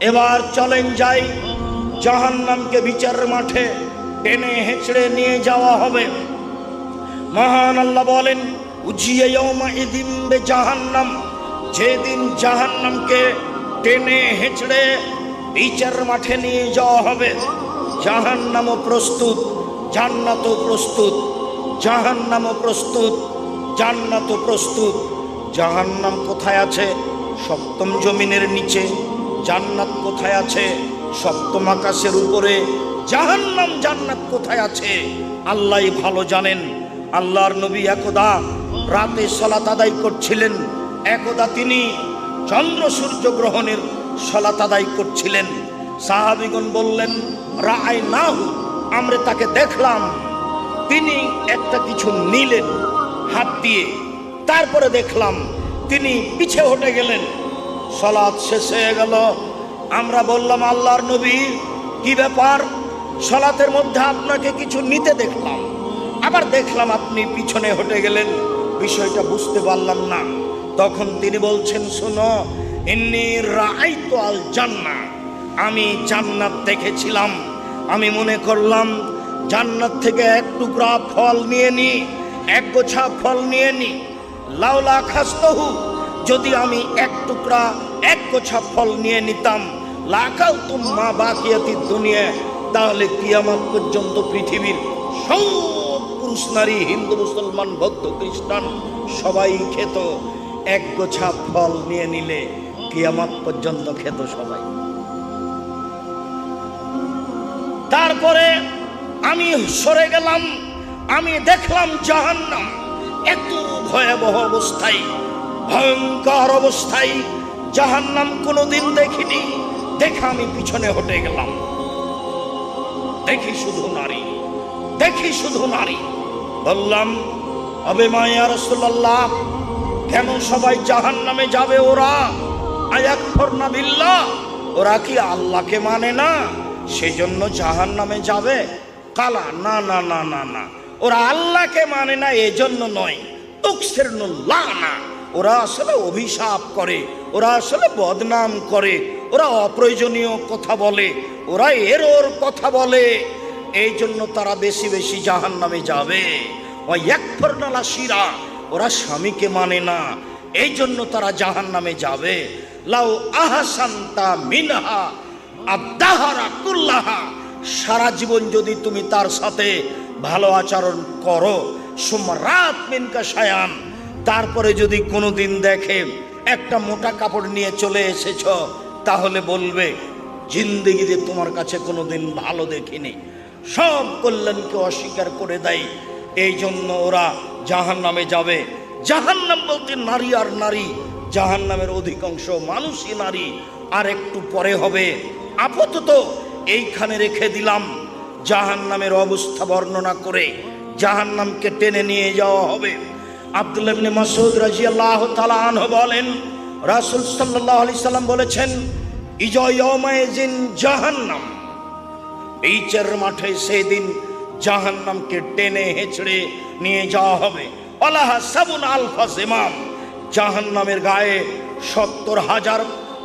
এবার চলেন যাই। জাহান্নামকে বিচারের মাঠে টেনে হেঁচড়ে নিয়ে যাওয়া হবে। মহান আল্লাহ বলেন, উজিয়ে জাহান্নাম যেদিন জাহান্নামকে টেনে হেঁচড়ে বিচার মাঠে নিয়ে যাওয়া হবে, জাহান্নামও প্রস্তুত, জান্নাতও প্রস্তুত, জাহান্নামও প্রস্তুত, জান্নাতও প্রস্তুত। জাহান্নাম কোথায় আছে? সপ্তম জমিনের নিচে। জান্নাত কোথায় আছে? সপ্তম আকাশের উপরে। জাহান্নাম জান্নাত কোথায় আছে? আল্লাহ ভালো জানেন। আল্লাহর নবী একদা রাতে সলাত আদায় করছিলেন। একদা তিনি চন্দ্র সূর্য গ্রহণের সলাত আদায় করছিলেন। সাহাবিগণ বললেন, রায় নাহু, আমরা তাকে দেখলাম। তিনি একটা কিছু নিলেন হাত দিয়ে। তারপরে দেখলাম, তিনি পিছে হটে গেলেন। সলাৎ শেষ হয়ে গেল। আমরা বললাম, আল্লাহর নবী, কি ব্যাপার? সলাতের মধ্যে আপনাকে কিছু নিতে দেখলাম। আবার দেখলাম আপনি পিছনে হটে গেলেন। বিষয়টা বুঝতে পারলাম না। তখন তিনি বলছেন, শোনো এমনি তো আল জান্না আমি জান্নাত দেখেছিলাম। আমি মনে করলাম, জান্নাত থেকে এক টুকরা ফল নিয়ে নি, এক গোছা ফল নিয়ে নি। লাউলা খাস্তহু যদি আমি এক টুকরা, এক গোছা ফল নিয়ে নিতাম লাকাল মা বাকিয়াতি দুনিয়া, তাহলে কিয়ামত পর্যন্ত পৃথিবীর সব পুরুষ নারী, হিন্দু, মুসলমান, বৌদ্ধ, খ্রিস্টান, সবাই খেত। এক গোছা ফল নিয়ে নিলে কিয়ামত পর্যন্ত খেত সবাই। তারপরে আমি সরে গেলাম, আমি দেখলাম জাহান্নাম এত ভয়াবহ অবস্থায়। ভয়ঙ্কর অবস্থায় জাহান্নাম কোনোদিন দেখিনি। দেখে আমি পিছনে হটে গেলাম। দেখি শুধু নারী। দেখি শুধু নারী। বললাম হবে মায়া রসুল্লাহ কেন সবাই জাহান নামে যাবে ওরা? আয়াক ফরনা বিল্লা ওরা কি আল্লাহকে মানে না? সেই জন্য জাহান নামে যাবে? কালা, না না না না না। ওরা আল্লাহকে মানে না, এজন্য নয়। তুকসের না ওরা আসলে অভিশাপ করে, ওরা আসলে বদনাম করে, ওরা অপ্রয়োজনীয় কথা বলে, ওরা এর ওর কথা বলে। এই জন্য তারা বেশি বেশি জাহান নামে যাবে শিরা ওরা স্বামীকে মানে না। এই জন্য তারা জাহান নামে যাবে। লাউ আহাসান্তা মিনহা আদাহারা কুল্লাহা। সারা জীবন যদি তুমি তার সাথে ভালো আচরণ করো সোমরাত মিনকা সায়ান তারপরে যদি কোনোদিন দেখে একটা মোটা কাপড় নিয়ে চলে এসেছ, তাহলে বলবে, জিন্দগিতে তোমার কাছে কোনোদিন ভালো দেখিনি। সব কল্যাণকে অস্বীকার করে দেয়। এই জন্য ওরা জাহান নামে যাবে। জাহান নাম বলতে নারী আর নারী। জাহান নামের অধিকাংশ মানুষই নারী। আর একটু পরে হবে। আপাতত এইখানে রেখে দিলাম। জাহান নামের অবস্থা বর্ণনা করে জাহান নামকে টেনে নিয়ে যাওয়া হবে। আব্দুল্লাহ ইবনে মাসুদ রাজিয়াল্লাহু তাআলা আনহু বলেন, রাসূল সাল্লাল্লাহু আলাইহি সাল্লাম বলেছেন ইজয় ইয়াউমাইজিন জাহান্নাম। বিচার মাঠে সেদিন জাহান্নামকে টেনে হেঁচড়ে নিয়ে যাওয়া হবে। আল্লাহ সাবুন আলফা জেমাম। জাহান্নামের গায়ে সত্তর হাজার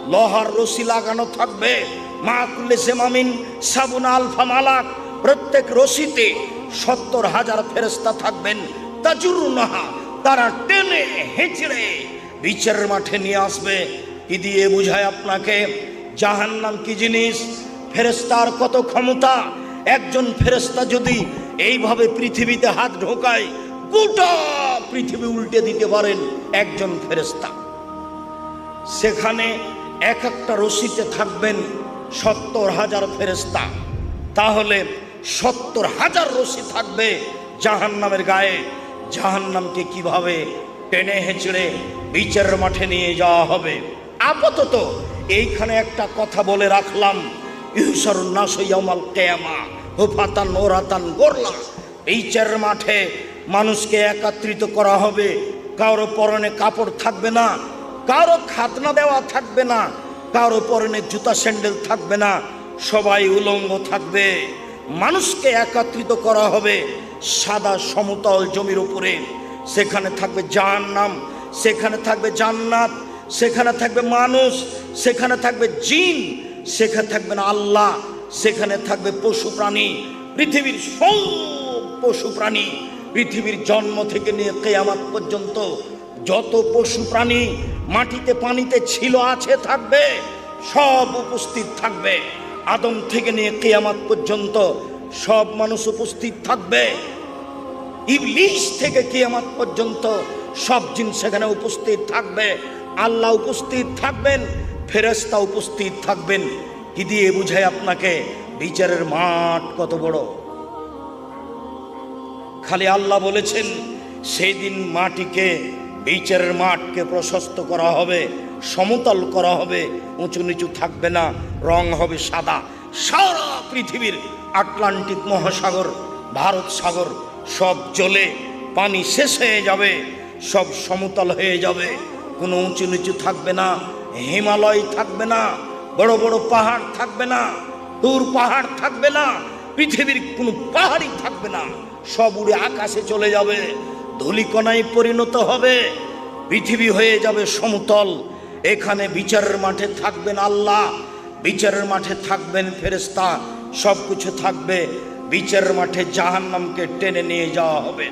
লোহার রশি লাগানো থাকবে। মা কুল্লে জেমামিন সাবুন আলফা মালাক। প্রত্যেক রশিতে সত্তর হাজার ফেরেস্তা থাকবেন। তাজুরুনাহা। তারা টেনে হেঁচড়ে বিচারের মাঠে নিয়ে আসবে। কি দিয়ে বুঝায় আপনাকে? জাহান্নাম কি জিনিস? ফেরেস্তার কত ক্ষমতা? একজন ফেরেস্তা যদি এইভাবে পৃথিবীতে হাত ঢোকায়, গোটা পৃথিবী উল্টে দিতে পারেন একজন ফেরেস্তা সেখানে এক একটা রশিতে থাকবেন সত্তর হাজার ফেরেস্তা তাহলে সত্তর হাজার রশি থাকবে জাহান্নামের গায়ে। জাহান্নামকে কীভাবে টেনে হেঁচড়ে বিচারের মাঠে নিয়ে যাওয়া হবে? আপাতত এইখানে একটা কথা বলে রাখলাম। ইহসার নাসইয়ামাল কেয়ামা, হুফাতান ওরাতান গোরলা। বিচারের মাঠে মানুষকে একত্রিত করা হবে। কারও পরনে কাপড় থাকবে না, কারও খাতনা দেওয়া থাকবে না, কারও পরনে জুতা, স্যান্ডেল থাকবে না, সবাই উলঙ্গ থাকবে। মানুষকে একত্রিত করা হবে। সাদা সমতল জমির উপরে। সেখানে থাকবে জাহান্নাম, সেখানে থাকবে জান্নাত, সেখানে থাকবে মানুষ, সেখানে থাকবে জিন, সেখানে থাকবে না আল্লাহ, সেখানে থাকবে পশু প্রাণী, পৃথিবীর সব পশু প্রাণী, পৃথিবীর জন্ম থেকে নিয়ে কেয়ামাত পর্যন্ত যত পশু প্রাণী মাটিতে, পানিতে ছিল, আছে, থাকবে, সব উপস্থিত থাকবে। আদম থেকে নিয়ে কেয়ামাত পর্যন্ত সব মানুষ উপস্থিত থাকবে। ইবলিশ থেকে কিয়ামত পর্যন্ত সব জিনিস সেখানে উপস্থিত থাকবে। আল্লাহ উপস্থিত থাকবেন ফেরেস্তা উপস্থিত থাকবেন। কি দিয়ে বুঝায় আপনাকে? বিচারের মাঠ কত বড়। খালি আল্লাহ বলেছেন সেই দিন মাটিকে, বিচারের মাঠকে প্রশস্ত করা হবে, সমতল করা হবে, উঁচু নিচু থাকবে না, রং হবে সাদা। সারা পৃথিবীর আটলান্টিক মহাসাগর, ভারত সাগর সব জলে পানি শেষ হয়ে যাবে, সব সমতল হয়ে যাবে। কোনো উঁচু নিচু থাকবে না, হিমালয় থাকবে না, বড় বড় পাহাড় থাকবে না, দূর পাহাড় থাকবে না, পৃথিবীর কোনো পাহাড়ই থাকবে না, সব উড়ে আকাশে চলে যাবে, ধুলিকণায় পরিণত হবে, পৃথিবী হয়ে যাবে সমতল। এখানে বিচারের মাঠে থাকবেন আল্লাহ, বিচারের মাঠে থাকবেন ফেরেস্তা সব কিছু থাকবে। বিচারের মাঠে জাহান্নামকে টেনে নিয়ে যাওয়া হবে।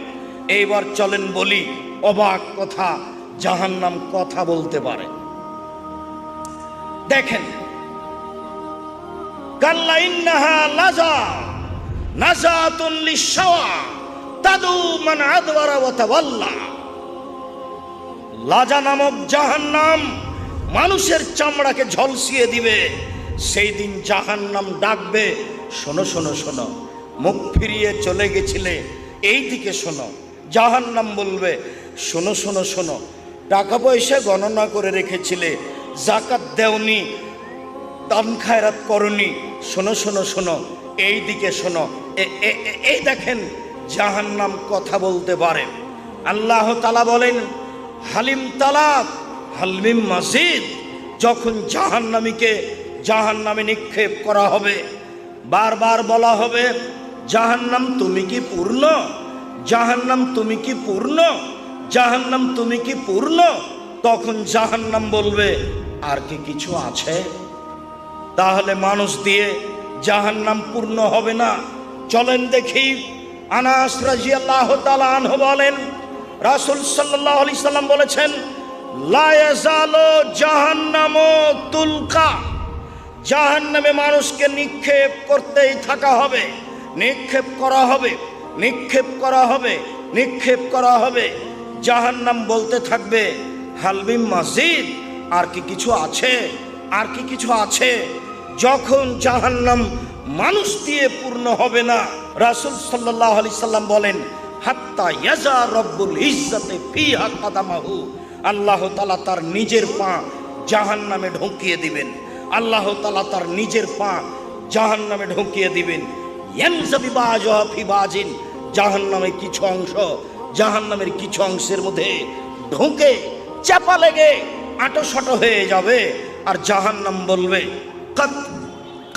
এইবার চলেন বলি, অবাক কথা, জাহান্নাম কথা বলতে পারে। দেখেন লাজা নামক জাহান্নাম মানুষের চামড়াকে ঝলসিয়ে দিবে। সেই দিন জাহান নাম ডাকবে, শোনো শোনো শোনো, মুখ ফিরিয়ে চলে গেছিলে এই দিকে শোনো জাহান নাম বলবে, শোনো শোনো শোনো, টাকা পয়সা গণনা করে রেখেছিলে জাকাত দেওনি, দান খায়রাত করনি, শোনো শোনো শোনো এই দিকে শোনো এই দেখেন জাহান নাম কথা বলতে পারে। আল্লাহ তালা বলেন, হালিম তালাক হালমিম মাসিদ যখন জাহান্নামীকে জাহান্নামে নিক্ষেপ করা হবে। বারবার বলা হবে, জাহান্নাম তুমি কি পূর্ণ? জাহান্নাম তুমি কি পূর্ণ? জাহান্নাম তুমি কি পূর্ণ? তখন জাহান্নাম বলবে, আর কি কিছু আছে? তাহলে মানুষ দিয়ে জাহান্নাম পূর্ণ হবে না। চলেন দেখি, আনাস তাআলা আনহু বলেন, রাসূল সাল্লাল্লাহু আলাইহি সাল্লাম বলেছেন, লা ইয়াজালু জাহান্নামু তুলকা। জাহান্নামে মানুষকে নিক্ষেপ করতেই থাকা হবে। নিক্ষেপ করা হবে, নিক্ষেপ করা হবে, নিক্ষেপ করা হবে। জাহান্নাম বলতে থাকবে হালবিম মসজিদ আর কি কিছু আছে, আর কি কিছু আছে? যখন জাহান্নাম মানুষ দিয়ে পূর্ণ হবে না, রাসূল সাল্লাল্লাহু আলাইহি সাল্লাম বলেন, হাত্তা ইয়াজা রব্বুল ইজ্জাতে ফিহা কাদামাহু। আল্লাহ তালা তার নিজের পা জাহান্নামে ঢুকিয়ে দিবেন। আল্লাহ তালা তার নিজের পা জাহান্নামে ঢুকিয়ে দিবেন। বাজিন। জাহান্নামের কিছু অংশ, জাহান্নামের কিছু অংশের মধ্যে ঢুকে চাপা লেগে আটো শটো হয়ে যাবে আর জাহান্নাম বলবে, কত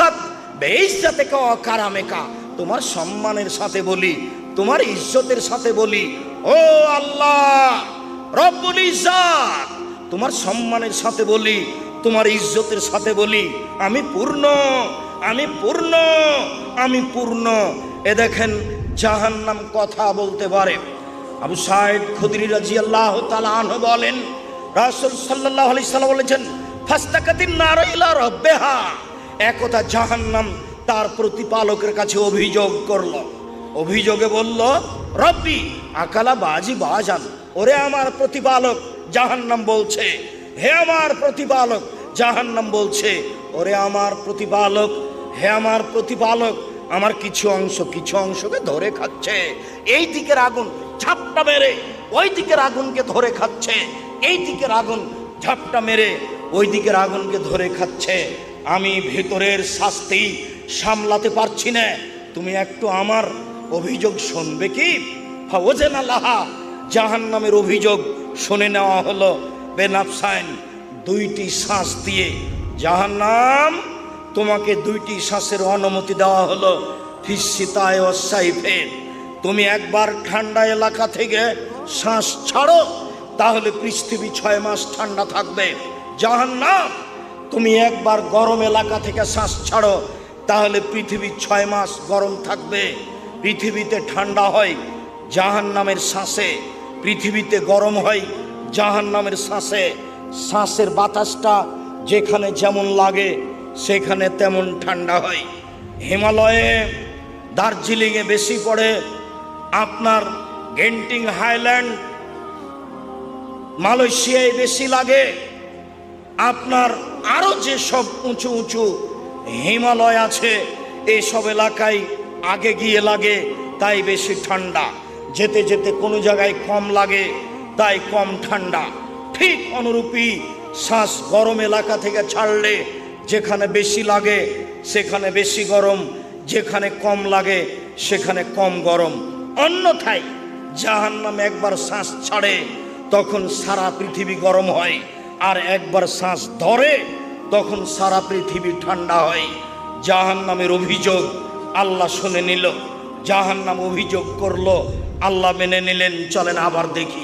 কত বেইজ্জাতে কা কারামেকা তোমার সম্মানের সাথে বলি, তোমার ইজ্জতের সাথে বলি, ও আল্লাহ, রব্বুল ইজ্জাত, তোমার সম্মানের সাথে বলি তোমার ইজ্জতের সাথে বলি, আমি পূর্ণ আমি পূর্ণ আমি পূর্ণ। এ দেখেন, জাহান্নাম কথা বলতে পারে। আবু সাইদ খুদরি রাজি আল্লাহ তালাহ বলেন, রাসুল সাল্লাহ আলি সাল্লাম বলেছেন, ফাস্তাকাতিন নারাইলা রব্বেহা। একথা জাহান্নাম তার প্রতিপালকের কাছে অভিযোগ করল। অভিযোগে বলল, রব্বি, আকালা বাজি বাজান। ওরে আমার প্রতিপালক, জাহান্নাম বলছে, হে আমার প্রতিপালক জাহান্নাম বলছে, ওরে আমার প্রতিপালক, হে আমার প্রতিপালক, আমার কিছু অংশ, কিছু অংশকে ধরে খাচ্ছে। এই দিকের আগুন ঝাপটা মেরে, ওই দিকের আগুনকে ধরে খাচ্ছে। এই দিকের আগুন ঝাপটা মেরে, ওই দিকের আগুনকে ধরে খাচ্ছে। আমি ভেতরের শাস্তি সামলাতে পারছি না। তুমি একটু আমার অভিযোগ শুনবে কি? ওজেন আল্লাহা জাহান নামের অভিযোগ শুনে নেওয়া হলো। বেনাফসাইন দুইটি শ্বাস দিয়ে যাহার নাম তোমাকে দুইটি শ্বাসের অনুমতি দেওয়া হলো ফিসিতায় অসাইফে তুমি একবার ঠান্ডা এলাকা থেকে শ্বাস ছাড়ো, তাহলে পৃথিবী ছয় মাস ঠান্ডা থাকবে। জাহান্নাম, তুমি একবার গরম এলাকা থেকে শ্বাস ছাড়ো, তাহলে পৃথিবী ছয় মাস গরম থাকবে। পৃথিবীতে ঠান্ডা হয় জাহান নামের শ্বাসে। পৃথিবীতে গরম হয় জাহান নামের শ্বাসে। শ্বাসের বাতাসটা যেখানে যেমন লাগে, সেখানে তেমন ঠান্ডা হয়। হিমালয়ে দার্জিলিংয়ে বেশি পড়ে আপনার গেন্টিং হাইল্যান্ড। মালয়েশিয়ায় বেশি লাগে। আপনার আরও যেসব উঁচু উঁচু হিমালয় আছে এইসব এলাকায় আগে গিয়ে লাগে, তাই বেশি ঠান্ডা। যেতে যেতে কোনো জায়গায় কম লাগে, তাই কম ঠান্ডা। ঠিক অনুরূপী শ্বাস গরম এলাকা থেকে ছাড়লে যেখানে বেশি লাগে, সেখানে বেশি গরম, যেখানে কম লাগে, সেখানে কম গরম। অন্যথায় জাহান নামে একবার শ্বাস ছাড়ে, তখন সারা পৃথিবী গরম হয়। আর একবার শ্বাস ধরে, তখন সারা পৃথিবী ঠান্ডা হয়। জাহান নামের অভিযোগ আল্লাহ শুনে নিল। জাহান নাম অভিযোগ করল, আল্লাহ মেনে নিলেন, চলেন আবার দেখি।